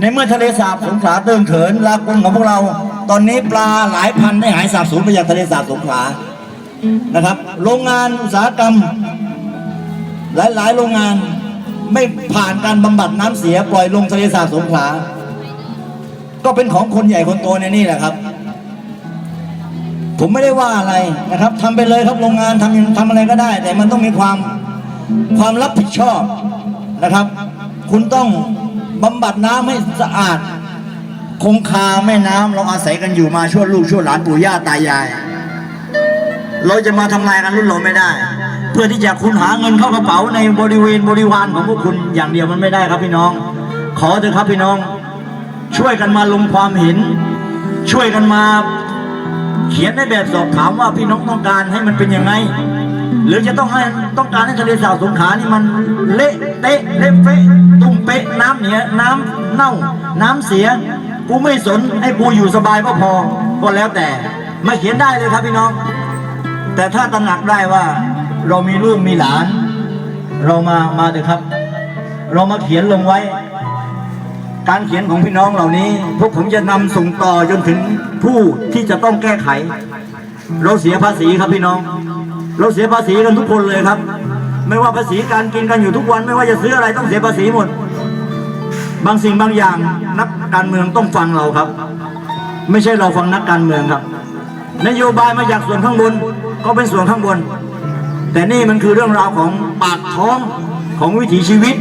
ในเมื่อทะเลสาบสงขลาเติงเขินลากุงของพวกเรา ตอนนี้ปลาหลายพันได้หายสาบสูญไปยังทะเลสาบสงขลานะครับ โรงงานอุตสาหกรรม หลายๆ โรงงานไม่ผ่านการบำบัดน้ำเสียปล่อยลงทะเลสาบสงขลา ก็เป็นของคนใหญ่คนโตในนี่แหละครับ ผมไม่ได้ว่าอะไรนะครับทำไปเลยครับโรงงานทำทำอะไรก็ได้ แต่มันต้องมีความความรับผิดชอบนะครับ คุณต้อง บำบัดน้ำให้สะอาด คงคาแม่น้ำเราอาศัยกันอยู่มาชั่วลูกชั่วหลานปู่ย่าตายาย เราจะมาทำลายกันรุ่นเราไม่ได้ เพื่อที่จะคุณหาเงินเข้ากระเป๋าในบริเวณบริวารของพวกคุณอย่างเดียวมันไม่ได้ครับพี่น้อง ขอเถอะครับพี่น้อง ช่วยกันมาลงความเห็น ช่วยกันมาเขียนในแบบสอบถามว่าพี่น้องต้องการให้มันเป็นยังไง หรือจะต้องให้ต้องการให้ทะเลสาบสงขลานี่มันเละ เตะเละเฟะตุ้มเป๊ะน้ำเหนียน้ำเน่า น้ำเสีย กูไม่สนให้กูอยู่สบายก็พอก็แล้วแต่มาเขียนได้เลยครับพี่น้อง แต่ถ้าตระหนักได้ว่า เรามีลูกมีหลาน เรามามาเถอะครับ เรามาเขียนลงไว้ การเขียนของพี่น้องเหล่านี้ พวกผมจะนำส่งต่อจนถึงผู้ที่จะต้องแก้ไข เราเสียภาษีครับพี่น้อง เราเสียภาษีกันทุกคนเลยครับ ไม่ว่าภาษีการกินกันอยู่ทุกวัน ไม่ว่าจะซื้ออะไรต้องเสียภาษีหมด บางสิ่งบางอย่างนักการเมืองต้องฟังเราครับ ไม่ใช่เราฟังนักการเมืองครับ นโยบายมาจากส่วนข้างบนก็เป็นส่วนข้างบน แต่นี่มันคือเรื่องราวของปากท้องของวิถีชีวิต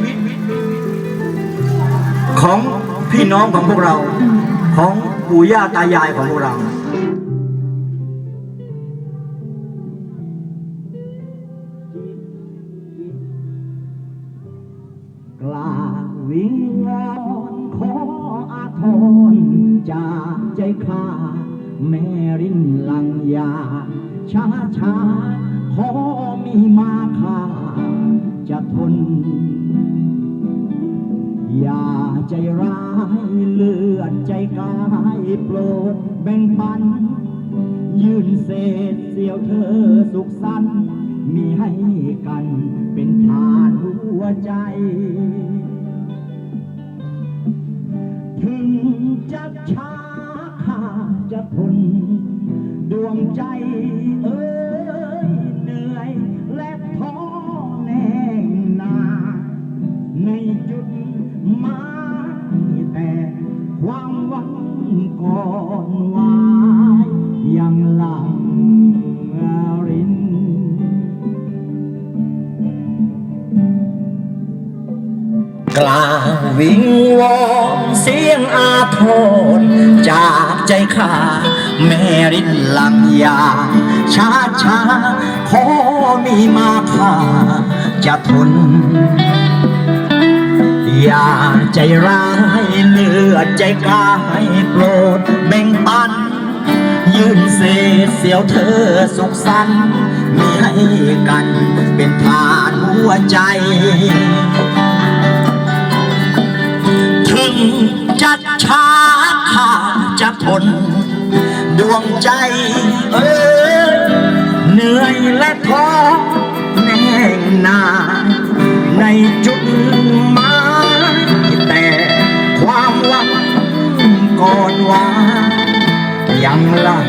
ของพี่น้องของพวกเราของปู่ย่าตายายของพวกเรา กล้าวิงวอนขออาทรจากใจข้าแม่รินลังยาช้าช้าขอมีมาค่าจะทน อย่าใจร้ายเลือดใจกายโปรดแบ่งปัน ยืนเศษเสียวเธอสุขสันต์มีให้กันเป็นทาน หัวใจ ถึงจะช้าข้าจะทนดวงใจเอ้ยเหนื่อยและท้อแน่นา ในจุดหมายแต่ความหวังก่อนวา กลางวิงวอนเสียงอาทรจากใจข้าแม่รินลังยาช้าช้าขอมีมาค่าจะทน อย่าใจร้ายเลือดใจกายโปรดแบ่งปัน ยืนเศษเสียวเธอสุขสันต์มีให้กันเป็นทานหัวใจ จะช้าข้าจะทน ดวงใจ เอ้ยเหนื่อยและท้อแน่นานในจุดหมายแต่ความหวังก่อนว่ายังหลัง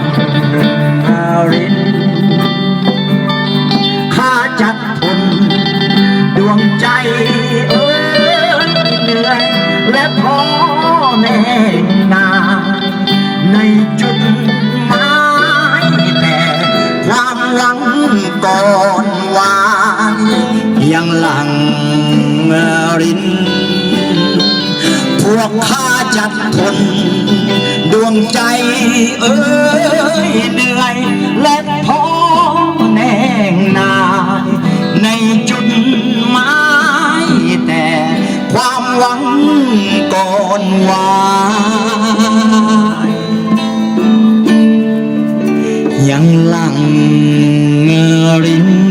นาในจุดหมายแต่ความหลังก่อนวานยังหลังริน พวกข้าจัดทนดวงใจเอ้ย วังก่อนวายยังหลังริน